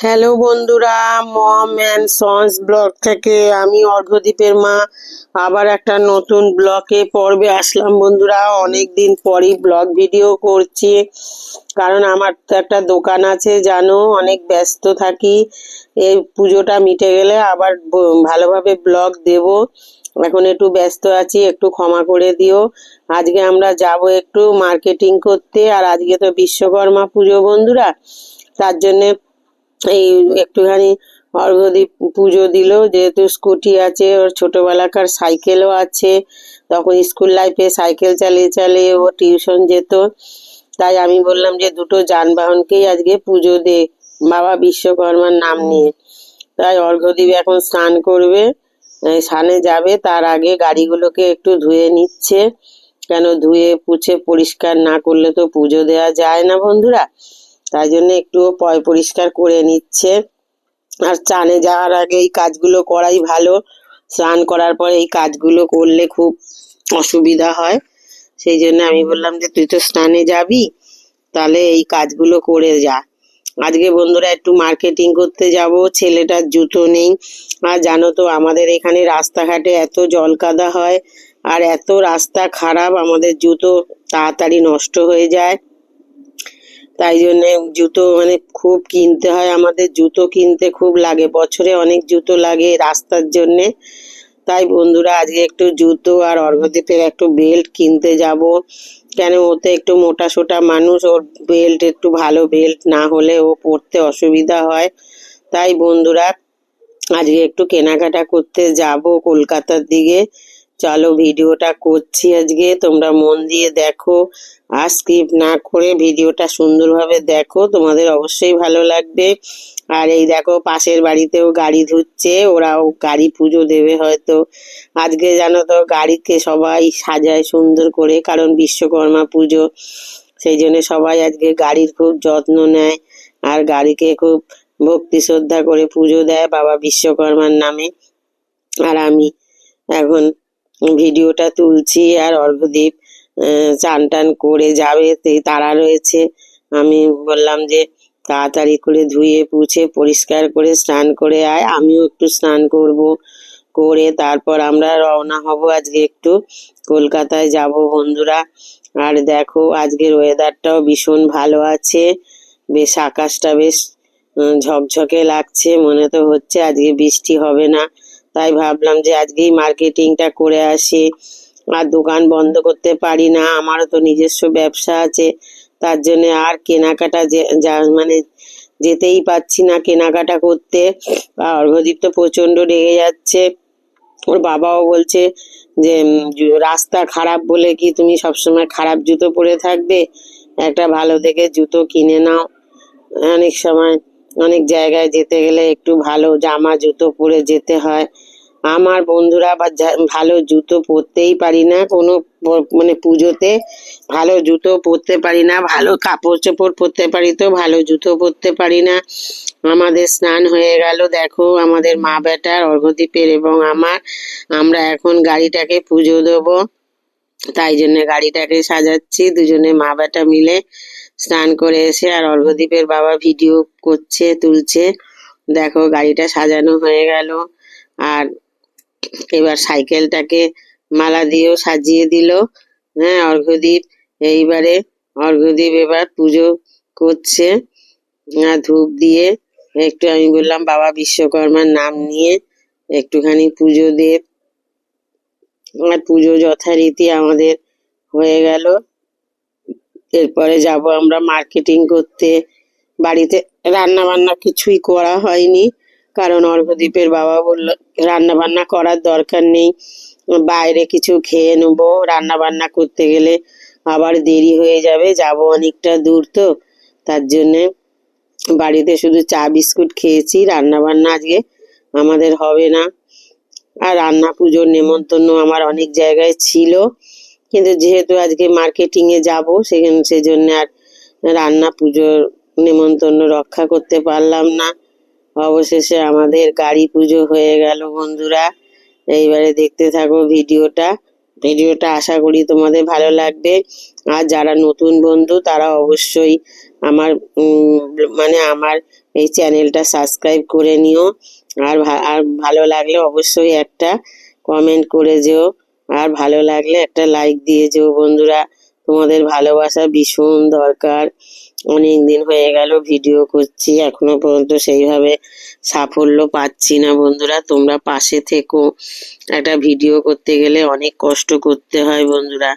Hello বন্ধুরা, মম and sons blog থেকে আমি অর্ঘদ্বীপের মা। আবার একটা নতুন ব্লগে পর্বে আসলাম বন্ধুরা। অনেক দিন পরই ব্লগ ভিডিও করছি। কারণ আমার তো একটা দোকান আছে, জানো, অনেক ব্যস্ত থাকি। এই পুজোটা মিটে গেলে আবার ভালোভাবে ব্লগ দেব। এখন একটু ব্যস্ত আছি, একটু ক্ষমা করে দিও। আজকে আমরা যাব একটু মার্কেটিং করতে। আর আজকে তো বিশ্বকর্মা পুজো বন্ধুরা। তার জন্যে এই একটুখানি অর্ঘদীপ পুজো দিল যেহেতু স্কুটি আছে ওর ছোটবেলাকার সাইকেলও আছে তখন স্কুল লাইফে সাইকেল চালিয়ে চালিয়ে ও টিউশন যেত। তাই আমি বললাম যে দুটো যানবাহনকেই আজকে পুজো দে বাবা বিশ্বকর্মার নাম নিয়ে। তাই অর্ঘদীপ এখন স্নান করবে স্নানে যাবে তার আগে গাড়িগুলোকে একটু ধুয়ে নিচ্ছে। কেন ধুয়ে পুছে পরিষ্কার না করলে তো পুজো দেওয়া যায় না বন্ধুরা? তাই জন্য একটু পয় পরিষ্কার করে নিচ্ছে। আর চানে যাওয়ার আগে এই কাজগুলো করাই ভালো। স্নান করার পরে এই কাজগুলো করলে খুব অসুবিধা হয়। সেই জন্য আমি বললাম যে, তুই তো স্নানে যাবি, তাহলে এই কাজগুলো করে যা। আজকে বন্ধুরা একটু মার্কেটিং করতে যাব। ছেলেটার জুতো নেই। আর জানো তো, আমাদের এখানে রাস্তাঘাটে এত জল কাদা হয়, আর এত রাস্তা খারাপ, আমাদের জুতো তাড়াতাড়ি নষ্ট হয়ে যায়। তাই জন্য জুতো মানে খুব কিনতে হয়। আমাদের জুতো কিনতে খুব লাগে। বছরে অনেক জুতো লাগে রাস্তার জন্যে। তাই বন্ধুরা, আজকে একটু জুতো আর অর্ঘদ্বীপের একটু বেল্ট কিনতে যাব। কেন ওতে একটু মোটা সোটা মানুষ, ওর বেল্ট একটু ভালো বেল্ট না হলে ও পরতে অসুবিধা হয়। তাই বন্ধুরা, আজকে একটু কেনাকাটা করতে যাব কলকাতার দিকে। চলো ভিডিওটা করছি আজকে। তোমরা মন দিয়ে দেখো। আর স্কিপ না করে ভিডিওটা সুন্দরভাবে দেখো। তোমাদের অবশ্যই ভালো লাগবে। আর এই দেখো, পাশের বাড়িতেও গাড়ি ধুচ্ছে। ওরাও গাড়ি পুজো দেবে হয়তো। আজকে জানো তো, গাড়িকে সবাই সাজায় সুন্দর করে, কারণ বিশ্বকর্মা পুজো। সেই জন্য সবাই আজকে গাড়ির খুব যত্ন নেয়। আর গাড়িকে খুব ভক্তি শ্রদ্ধা করে পুজো দেয় বাবা বিশ্বকর্মার নামে। আর আমি এখন ভিডিওটা তুলছি আর অর্ঘদীপ চান টান করে যাবে তারা রয়েছে। আমি বললাম যে তাড়াতাড়ি করে ধুয়ে, পুছে, পরিষ্কার করে, স্নান করে আয়, আমিও একটু স্নান করব। করে তারপর আমরা রওনা হব আজকে একটু কলকাতায় যাব বন্ধুরা। আর দেখো আজকের ওয়েদারটাও ভীষণ ভালো আছে। বেশ আকাশটা বেশ ঝকঝকে লাগছে, মনে তো হচ্ছে আজকে বৃষ্টি হবে না। তাই ভাবলাম যে আজকেই মার্কেটিংটা করে আসি। আর দোকান বন্ধ করতে পারি না, আমারও তো নিজস্ব ব্যবসা আছে। তার জন্য আর কেনাকাটা যে মানে যেতেই পাচ্ছি না কেনাকাটা করতে। অর্ঘদীপ তো প্রচণ্ড রেগে যাচ্ছে। ওর বাবাও বলছে যে রাস্তা খারাপ বলে কি তুমি সবসময় খারাপ জুতো পরে থাকবে? একটা ভালো দেখে জুতো কিনে নাও। অনেক সময় অনেক জায়গায় যেতে গেলে একটু ভালো জামা, জুতো পরে যেতে হয়। আমার বন্ধুরা বা ভালো জুতো পরতেই পারি না। কোনো মানে পুজোতে ভালো জুতো পরতে পারি না। ভালো কাপড় চোপড় পরতে পারি তো, ভালো জুতো পরতে পারি না। আমাদের স্নান হয়ে গেল, দেখো, আমাদের মা বেটার অর্ঘদ্বীপের এবং আমার। আমরা এখন গাড়িটাকে পুজো দেবো। তাই জন্য গাড়িটাকে সাজাচ্ছি, দুজনে মা বেটা মিলে। স্নান করে এসে আর অর্ঘদ্বীপের বাবা ভিডিও করছে, তুলছে। দেখো, গাড়িটা সাজানো হয়ে গেল। আর এবার সাইকেলটাকে মালা দিয়েও সাজিয়ে দিল। হ্যাঁ অর্ঘদ্বীপ এইবারে অর্ঘদ্বীপ এবার পুজো করছে। ধূপ দিয়ে একটু আমি বললাম, বাবা বিশ্বকর্মার নাম নিয়ে একটুখানি পুজো দে। আর পুজো যথারীতি আমাদের হয়ে গেল। এরপরে যাব আমরা মার্কেটিং করতে। বাড়িতে রান্না বান্না কিছুই করা হয়নি। কারণ অর্ঘদ্বীপের বাবা বলল রান্না বান্না করার দরকার নেই। বাইরে কিছু খেয়ে নেব। রান্না বান্না করতে গেলে আবার দেরি হয়ে যাবে। যাব অনেকটা দূর তো। তার জন্যে বাড়িতে শুধু চা, বিস্কুট খেয়েছি। রান্না বান্না আজকে আমাদের হবে না। আর রান্না পুজোর নেমন্তন্ন আমার অনেক জায়গায় ছিল। কিন্তু যেহেতু আজকে মার্কেটিং এ যাব, সেখানে, সেজন্য আর রান্না পুজোর নেমন্তন্ন রক্ষা করতে পারলাম না। অবশেষে আমাদের গাড়ি পুজো হয়ে গেল বন্ধুরা। এইবারে দেখতে থাকো ভিডিওটা। ভিডিওটা আশা করি তোমাদের ভালো লাগবে। আর যারা নতুন বন্ধু, তারা অবশ্যই আমার মানে আমার এই চ্যানেলটা সাবস্ক্রাইব করে নিও। আর আর ভালো লাগলে অবশ্যই একটা কমেন্ট করে যেও। আর ভালো লাগলে একটা লাইক দিয়ে যেও বন্ধুরা। তোমাদের ভালোবাসা ভীষণ দরকার। অনেক দিন হয়ে গেল ভিডিও করছি, এখনও পর্যন্ত সেইভাবে সাফল্য পাচ্ছি না বন্ধুরা। তোমরা পাশে থেকো। একটা ভিডিও করতে গেলে অনেক কষ্ট করতে হয় বন্ধুরা।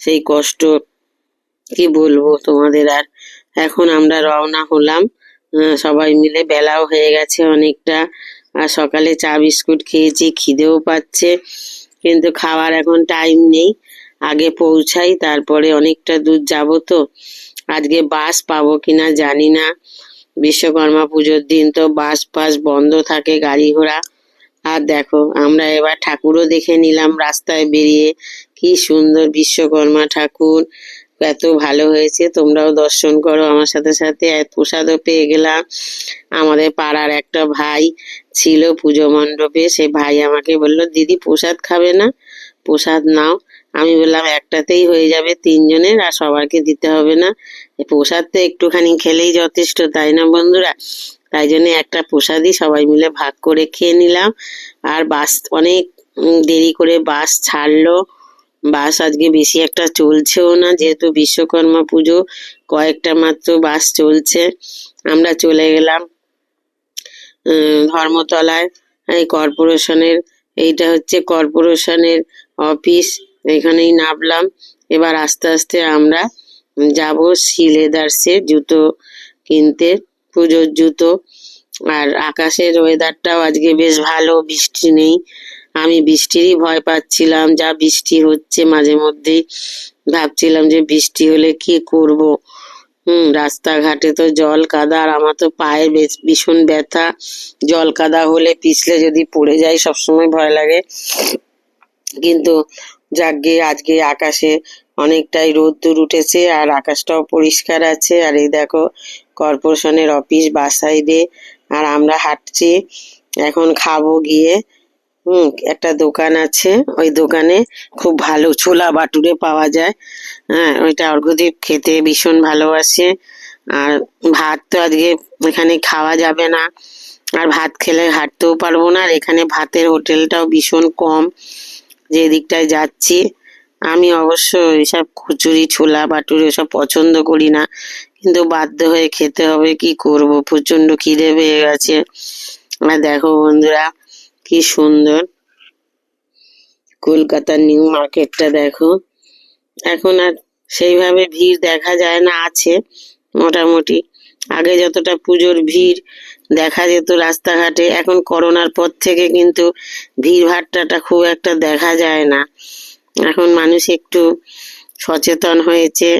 সেই কষ্ট কি বলব তোমাদের আর? এখন আমরা রওনা হলাম। সবাই মিলে বেলাও হয়ে গেছে অনেকটা। আর সকালে চা বিস্কুট খেয়েছি, খিদেও পাচ্ছে। কিন্তু খাওয়ার এখন টাইম নেই। আগে পৌঁছাই, তারপরে অনেকটা দূর যাব তো। আজকে বাস পাবো কিনা জানি না। বিশ্বকর্মা পুজোর দিন তো বাস ফাস বন্ধ থাকে গাড়ি ঘোড়া। আর দেখো, আমরা এবার ঠাকুরও দেখে নিলাম রাস্তায় বেরিয়ে। কি সুন্দর বিশ্বকর্মা ঠাকুর। এত ভালো হয়েছে, তোমরাও দর্শন করো। আমার সাথে সাথে প্রসাদও পেয়ে গেলাম। আমাদের পাড়ার একটা ভাই ছিল পুজো মণ্ডপে, সে ভাই আমাকে বলল, দিদি, প্রসাদ খাবে না? প্রসাদ নাও। আমি বললাম, একটাতেই হয়ে যাবে তিনজনের আর সবাইকে দিতে হবে না। প্রসাদ তো একটুখানি খেলেই যথেষ্ট, তাই না বন্ধুরা? তাই জন্য একটা প্রসাদই সবাই মিলে ভাগ করে খেয়ে নিলাম। আর বাস অনেক দেরি করে বাস ছাড়লো। বাস আজকে বেশি একটা চলছেও না, যেহেতু বিশ্বকর্মা পুজো কয়েকটা মাত্র বাস চলছে। আমরা চলে গেলাম ধর্মতলায়, এই কর্পোরেশনের, এইটা হচ্ছে কর্পোরেশনের অফিস, এখানেই নামলাম। এবার আস্তে আস্তে আমরা যাব সিলেদার্সে জুতো কিনতে, পুজোর জুতো। আর আকাশের ওয়েদারটাও আজকে বেশ ভালো, বৃষ্টি নেই। আমি বৃষ্টিরই ভয় পাচ্ছিলাম, যা বৃষ্টি হচ্ছে মাঝে মধ্যেই। ভাবছিলাম যে বৃষ্টি হলে কি করব? হুম, রাস্তাঘাটে তো জল কাদা আর আমার তো পায়ে ভীষণ ব্যথা। জল কাদা হলে পিছলে যদি পড়ে যায় সবসময় ভয় লাগে। কিন্তু যাকগে, আজকে আকাশে অনেকটাই রোদ রোদ্দুর উঠেছে আর আকাশটাও পরিষ্কার আছে। আর এই দেখো, কর্পোরেশনের অফিস বাস সাইডে আর আমরা হাঁটছি। এখন খাব গিয়ে। হুম, একটা দোকান আছে। ওই দোকানে খুব ভালো ছোলা বাটুরে পাওয়া যায়। হ্যাঁ ওইটা অর্ঘদীপ খেতে ভীষণ ভালোবাসে। আর ভাত তো আজকে এখানে খাওয়া যাবে না। আর ভাত খেলে হাঁটতেও পারব না। আর এখানে ভাতের হোটেলটাও ভীষণ কম। যে দিকটায় যাচ্ছি, আমি অবশ্য এসব কচুরি ছোলা বাটুরি এসব পছন্দ করি না। কিন্তু বাধ্য হয়ে খেতে হবে, কি করব? প্রচণ্ড খিদে পেয়ে গেছে। আর দেখো বন্ধুরা কি সুন্দর। কলকাতার নিউ মার্কেটটা দেখো। এখন আর সেইভাবে ভিড় দেখা যায় না, আছে মোটামুটি। আগে যতটা পুজোর ভিড় দেখা যেত রাস্তাঘাটে, এখন করোনার পর থেকে কিন্তু ভিড় ভাট্টাটা খুব একটা দেখা যায় না। এখন মানুষ একটু সচেতন হয়েছে,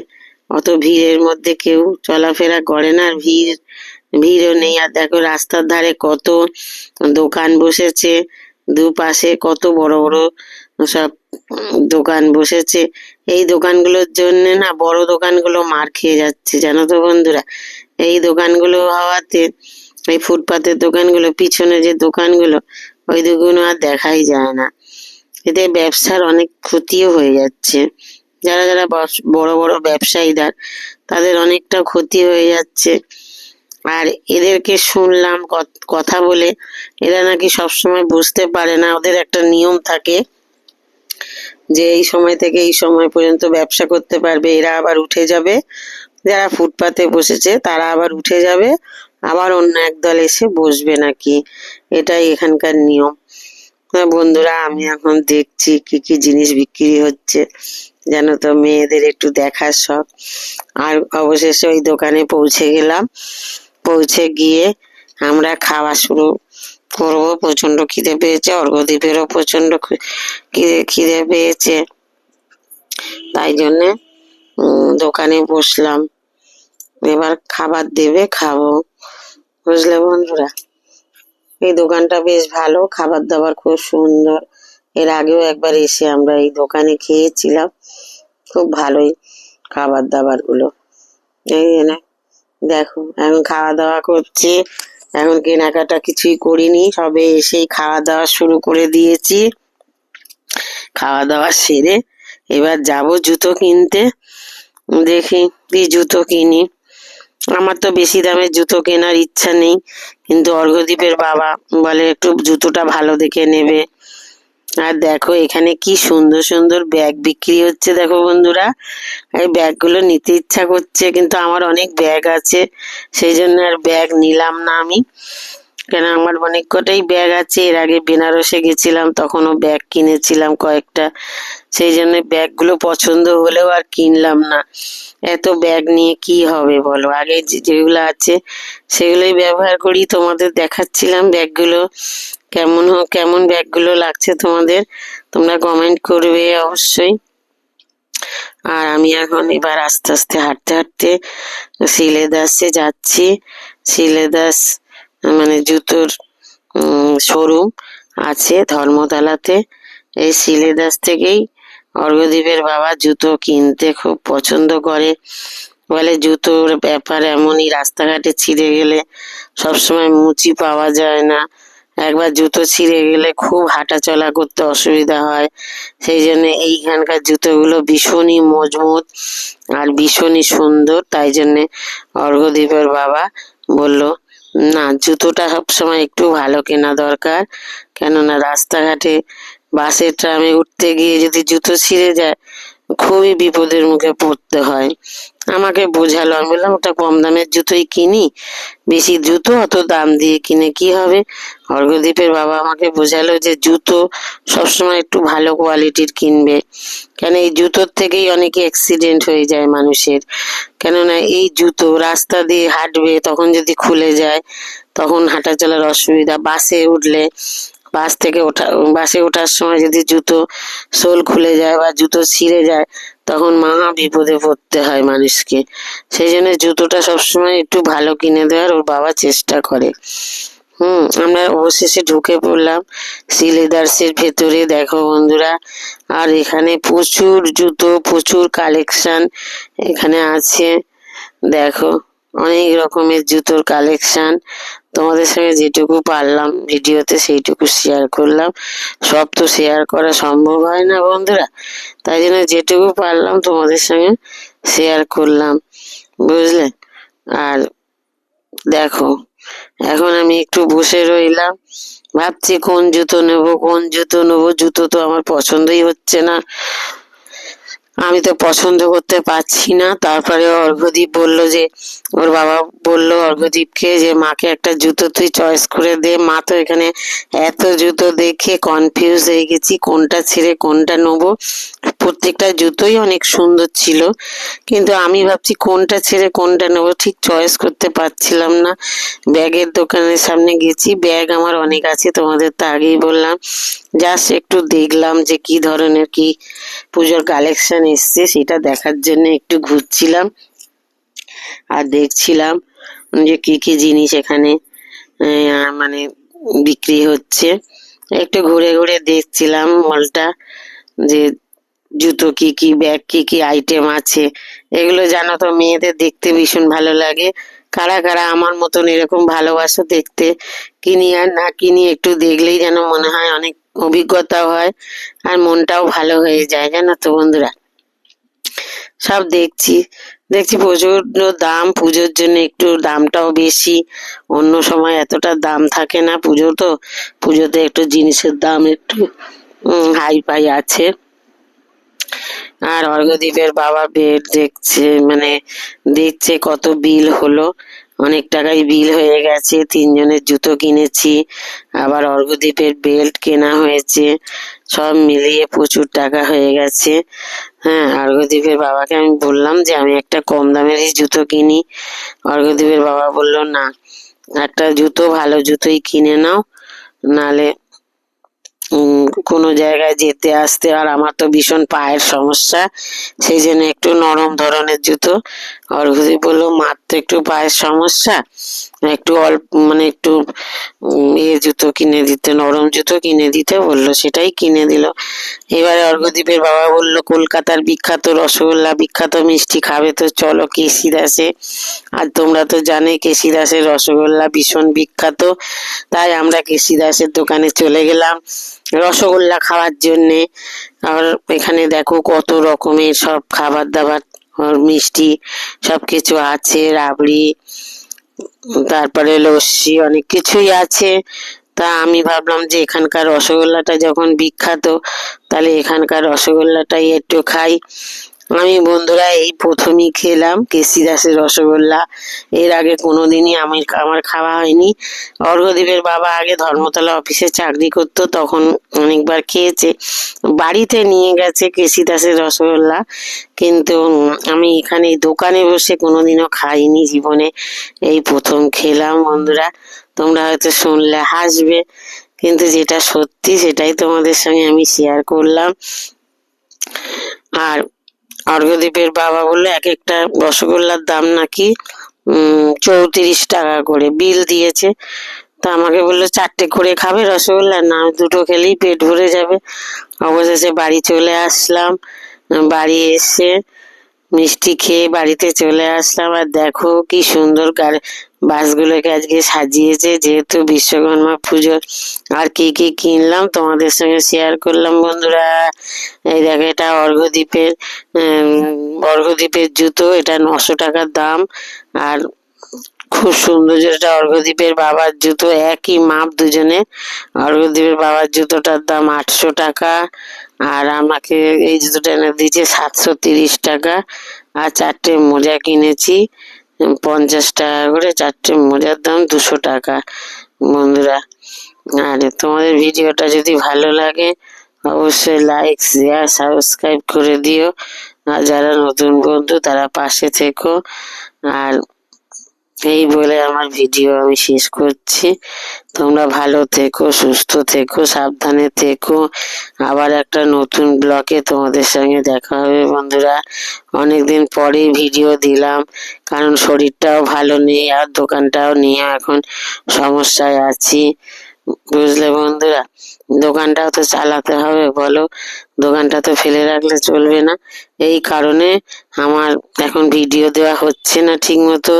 অত ভিড়ের মধ্যে কেউ চলাফেরা করে না ভিড় ভিড়ও নেই। আর দেখো রাস্তার ধারে কত দোকান বসেছে। দুপাশে কত বড় বড় সব দোকান বসেছে। এই দোকানগুলোর জন্য না বড় দোকানগুলো মার খেয়ে যাচ্ছে, জানো তো বন্ধুরা? এই দোকানগুলো হওয়াতে, এই ফুটপাতের দোকানগুলো, পিছনে যে দোকানগুলো, ওই দোকানগুলো আর দেখাই যায় না। এতে ব্যবসার অনেক ক্ষতিও হয়ে যাচ্ছে। যারা যারা বড় বড় ব্যবসায়ীদার তাদের অনেকটা ক্ষতি হয়ে যাচ্ছে। আর এদেরকে শুনলাম কথা বলে এরা নাকি সবসময় বুঝতে পারে না, ওদের একটা নিয়ম থাকে যে এই সময় থেকে এই সময় পর্যন্ত ব্যবসা করতে পারবে, এরা আবার উঠে যাবে। যারা ফুটপাতে বসেছে তারা আবার উঠে যাবে, আবার অন্য একদল এসে বসবে নাকি? এটাই এখানকার নিয়ম। বন্ধুরা, আমি এখন দেখছি কি কি জিনিস বিক্রি হচ্ছে, যেন তো মেয়েদের একটু দেখার শখ। আর অবশেষে ওই দোকানে পৌঁছে গেলাম। পৌঁছে গিয়ে আমরা খাওয়া শুরু করব। প্রচণ্ড খিদে পেয়েছে অর্ঘদ্বীপেরও প্রচণ্ড খিদে খিদে পেয়েছে। তাই জন্যে দোকানে বসলাম। এবার খাবার দেবে, খাব। বুঝলে বন্ধুরা? এই দোকানটা বেশ ভালো, খাবার দাবার খুব সুন্দর। এর আগেও একবার এসে আমরা এই দোকানে খেয়েছিলাম। খুব ভালোই খাবার দাবারগুলো এই জন্য দেখো, এখন খাওয়া দাওয়া করছি। এখন কেনাকাটা কিছুই করিনি। সবে এসেই খাওয়া দাওয়া শুরু করে দিয়েছি। খাওয়া দাওয়া সেরে এবার যাব জুতো কিনতে। দেখি কি জুতো কিনি। আমার তো বেশি দামের জুতো কেনার ইচ্ছা নেই। কিন্তু অর্ঘদ্বীপের বাবা বলে, একটু জুতোটা ভালো দেখে নেবে। আর দেখো এখানে কি সুন্দর সুন্দর ব্যাগ বিক্রি হচ্ছে, দেখো বন্ধুরা। এই ব্যাগগুলো নিতে ইচ্ছা করছে, কিন্তু আমার অনেক ব্যাগ আছে, সেই জন্য আর ব্যাগ নিলাম না আমি। কেন আমার অনেক কটাই ব্যাগ আছে, এর আগে বেনারসে গেছিলাম, তখনও ব্যাগ কিনেছিলাম কয়েকটা। সেই জন্য ব্যাগগুলো পছন্দ হলেও আর কিনলাম না। এত ব্যাগ নিয়ে কি হবে বলো? আগে যেগুলো আছে, সেগুলোই ব্যবহার করি, তোমাদের দেখাচ্ছিলাম ব্যাগগুলো। কেমন কেমন ব্যাগগুলো লাগছে তোমাদের, তোমরা কমেন্ট করবে অবশ্যই। আর আমি এখন এবার আস্তে আস্তে হাঁটতে হাঁটতে শিলেদাসে যাচ্ছি। শিলেদাস মানে জুতোর শোরুম আছে ধর্মতলাতে। এই শিলেদাস থেকেই অর্ঘদ্বীপের বাবা জুতো কিনতে খুব পছন্দ করে। বলে জুতোর ব্যাপার এমনই, রাস্তাঘাটে ছিঁড়ে গেলে সবসময় মুচি পাওয়া যায় না। একবার জুতো ছিঁড়ে গেলে খুব হাঁটা চলা করতে অসুবিধা হয়। সেই জন্য এইখানকার জুতোগুলো ভীষণই মজবুত আর ভীষণই সুন্দর। তাই জন্যে অর্ঘদ্বীপের বাবা বলল, না, জুতোটা সবসময় একটু ভালো কেনা দরকার। কেননা রাস্তাঘাটে বাসে ট্রামে উঠতে গিয়ে যদি জুতো ছিঁড়ে যায় খুবই বিপদের মুখে পড়তে হয়। আমাকে বোঝালো, আমি বললাম, ওটা কম দামের জুতোই কিনি। বেশি জুতো, অত দাম দিয়ে কিনে কি হবে? অর্ঘদ্বীপের বাবা আমাকে বোঝালো যে জুতো সবসময় একটু ভালো কোয়ালিটির কিনবে। কেন এই জুতোর থেকেই অনেকে অ্যাক্সিডেন্ট হয়ে যায় মানুষের। কেননা এই জুতো রাস্তা দিয়ে হাঁটবে, তখন যদি খুলে যায়, তখন হাঁটা চলার অসুবিধা। বাসে উঠলে বাস থেকে ওঠা, বাসে ওঠার সময় যদি জুতো সোল খুলে যায় বা জুতো ছিঁড়ে যায়, তখন মহা বিপদে পড়তে হয় মানুষকে। সেই জন্য জুতোটা সবসময় একটু ভালো কিনে দেওয়ার ওর বাবা চেষ্টা করে। হুম, আমরা অবশেষে ঢুকে পড়লাম সিলেদার্সের ভেতরে। দেখো বন্ধুরা, আর এখানে প্রচুর জুতো, প্রচুর কালেকশন এখানে আছে। দেখো, অনেক রকমের জুতোর কালেকশন। তোমাদের সঙ্গে যেটুকু পারলাম, ভিডিওতে সেইটুকু শেয়ার করলাম। সব তো শেয়ার করা সম্ভব হয় না বন্ধুরা। তাই জন্য যেটুকু পারলাম তোমাদের সঙ্গে শেয়ার করলাম। বুঝলে? আর দেখো, এখন আমি একটু বসে রইলাম। ভাবছি কোন জুতো নেব, কোন জুতো নেব? জুতো তো আমার পছন্দই হচ্ছে না। আমি তো পছন্দ করতে পারছি না। তারপরে অর্ঘদীপ বলল যে, ওর বাবা বলল অর্ঘদীপকে যে, মাকে একটা জুতো তুই চয়েস করে দে। মা তো এখানে এত জুতো দেখে কনফিউজ হয়ে গেছি, কোনটা ছেড়ে কোনটা নেব। প্রত্যেকটা জুতোই অনেক সুন্দর ছিল, কিন্তু আমি ভাবছি কোনটা ছেড়ে কোনটা নেব, ঠিক চয়েস করতে পারছিলাম না। ব্যাগের দোকানের সামনে গেছি, ব্যাগ আমার অনেক আছে, তোমাদের তো আগেই বললাম। জাস্ট একটু দেখলাম যে কি ধরনের কি পুজোর কালেকশন এসছে, সেটা দেখার জন্য একটু ঘুরছিলাম আর দেখছিলাম যে কি কি জিনিস এখানে মানে বিক্রি হচ্ছে। একটু ঘুরে ঘুরে দেখছিলাম মলটা যে জুতো কি কি, ব্যাগ কি কি আইটেম আছে। এগুলো জানো তো, মেয়েদের দেখতে ভীষণ ভালো লাগে। কারা কারা আমার মতন এরকম ভালোবাসো দেখতে, কিনি আর না কিনি একটু দেখলেই যেন মনে হয় অনেক অভিজ্ঞতাও হয় আর মনটাও ভালো হয়ে যায়, জানো তো বন্ধুরা। সব দেখছি। দেখছি প্রচুর দাম, পুজোর জন্য একটু দামটাও বেশি। অন্য সময় এতটা দাম থাকে না পুজো তো। পুজোতে একটু জিনিসের দাম একটু হাই ফাই আছে। আর অর্ঘদ্বীপের বাবা বেড দেখছে মানে দেখছে কত বিল হলো। অনেক টাকাই বিল হয়ে গেছে, তিনজনের জুতো কিনেছি। আবার অর্ঘদ্বীপের বেল্ট কেনা হয়েছে। সব মিলিয়ে প্রচুর টাকা হয়ে গেছে। হ্যাঁ অর্ঘদ্বীপের বাবাকে আমি বললাম যে আমি একটা কম দামের জুতো কিনি। অর্ঘদ্বীপের বাবা বলল, না, একটা জুতো, ভালো জুতোই কিনে নাও। নালে কোনো জায়গায় যেতে, আসতে আর আমার তো ভীষণ পায়ের সমস্যা। সেই জন্য একটু নরম ধরনের জুতো অর্ঘদীপ বলল তো একটু পায়ের সমস্যা? একটু অল্প মানে একটু ইয়ে জুতো কিনে দিতে, নরম জুতো কিনে দিতে। বলল, সেটাই কিনে দিল। এবারে অর্ঘদীপের বাবা বলল, কলকাতার বিখ্যাত রসগোল্লা, বিখ্যাত মিষ্টি খাবে তো, চলো কেসি দাসে আর তোমরা তো জানে কেসি দাসের রসগোল্লা ভীষণ বিখ্যাত। তাই আমরা কেসি দাসের দোকানে চলে গেলাম রসগোল্লা খাওয়ার জন্যে। আর এখানে দেখো কত রকমের সব খাবার দাবার। মিষ্টি সব কিছু আছে, রাবড়ি, তারপরে লস্যি, অনেক কিছুই আছে। তা আমি ভাবলাম যে এখানকার রসগোল্লাটা যখন বিখ্যাত, তাহলে এখানকার রসগোল্লাটাই একটু খাই। আমি বন্ধুরা, এই প্রথমই খেলাম কেসি দাসের রসগোল্লা। এর আগে কোনোদিনই আমি আমার খাওয়া হয়নি। অর্ঘদ্বীপের বাবা আগে ধর্মতলা অফিসে চাকরি করতো, তখন অনেকবার খেয়েছে। বাড়িতে নিয়ে গেছে কেসি দাসের রসগোল্লা, কিন্তু আমি এখানে দোকানে বসে কোনোদিনও খাইনি জীবনে। এই প্রথম খেলাম বন্ধুরা। তোমরা হয়তো শুনলে, হাসবে, কিন্তু যেটা সত্যি সেটাই তোমাদের সঙ্গে আমি শেয়ার করলাম। আর অর্ঘদ্বীপের বাবা বলল, এক একটা রসগোল্লার দাম নাকি চৌত্রিশ টাকা করে বিল দিয়েছে। তা আমাকে বলল, চারটে করে খাবে রসগোল্লা? না দুটো খেলেই পেট ভরে যাবে। অবশেষে বাড়ি চলে আসলাম। বাড়ি এসে মিষ্টি খেয়ে বাড়িতে চলে আসলাম। আর দেখো কি সুন্দর বাসগুলোকে আজকে সাজিয়েছে, যেহেতু বিশ্বকর্মা পুজো। আর কি কি কিনলাম তোমাদের সঙ্গে শেয়ার করলাম বন্ধুরা। এই দেখো, এটা অর্ঘদ্বীপের অর্ঘদ্বীপের জুতো, এটা নশো টাকার দাম। আর খুব সুন্দর যেটা অর্ঘদ্বীপের বাবার জুতো, একই মাপ দুজনে। অর্ঘদ্বীপের বাবার জুতোটার দাম আটশো টাকা। আর আমাকে এই জুতোটা এনে দিয়েছে সাতশো তিরিশ টাকা। আর চারটে মোজা কিনেছি। পঞ্চাশ টাকা করে চারটে মোজার দাম দুশো টাকা, বন্ধুরা। আর তোমাদের ভিডিওটা যদি ভালো লাগে, অবশ্যই লাইক শেয়ার সাবস্ক্রাইব করে দিও। আর যারা নতুন বন্ধু, তারা পাশে থেকো। আর এই বলে আমার ভিডিও আমি শেষ করছি। তোমরা ভালো থেকো, সুস্থ থেকো, সাবধানে থেকো। আবার একটা নতুন ব্লকে তোমাদের সঙ্গে দেখা হবে বন্ধুরা। অনেকদিন পরেই ভিডিও দিলাম, কারণ শরীরটাও ভালো নেই আর দোকানটাও নিয়ে এখন সমস্যায় আছি। বুঝলে বন্ধুরা? দোকানটাও তো চালাতে হবে, বলো। দোকানটা তো ফেলে রাখলে চলবে না। এই কারণে আমার এখন ভিডিও দেওয়া হচ্ছে না ঠিক মতো